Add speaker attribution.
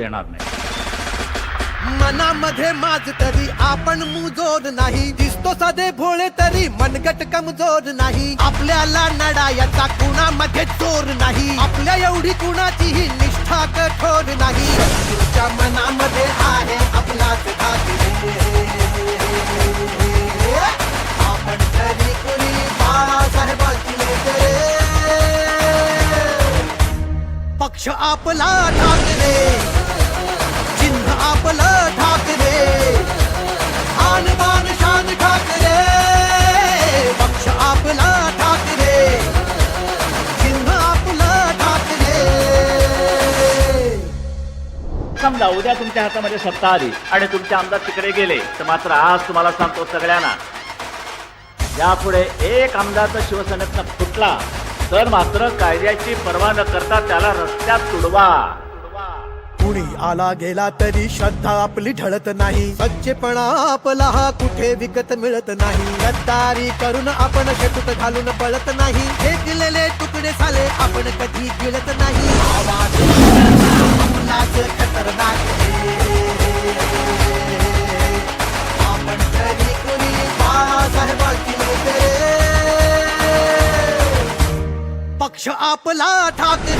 Speaker 1: देणार नाही.
Speaker 2: मनामध्ये माझ तरी आपण मुजोर नाही. दिसतो साधे भोळे तरी मनगट कमजोर नाही. आपल्याला नडा याचा कुणामध्ये चोर नाही. आपल्या एवढी कुणाचीही निष्ठा कठोर नाही. तुमच्या मनामध्ये आहे आपलाच आपण तरी कुणी बाळासाहेबांची पक्ष आपला ठाकरे
Speaker 1: समजा उद्या तुमच्या हातामध्ये सत्ता आली. आणि तुमचे आमदार तिकडे गेले तर मात्र आज तुम्हाला सांगतो सगळ्यांना यापुढे एक आमदार जर शिवसेनेतनं फुटला तर मात्र कायद्याची पर्वा न करता त्याला रस्त्यात तुडवा.
Speaker 2: कुणी आला गेला तरी श्रद्धा आपली ढळत नाही. सच्चेपणा आपला हा कुठे विकत मिळत नाही. गद्दारी करून आपण शेतूत घालून पळत नाही. हे दिलेले तुकडे झाले आपण कधी गिळत नाही. लेकरे. पक्ष आपला ठाकरे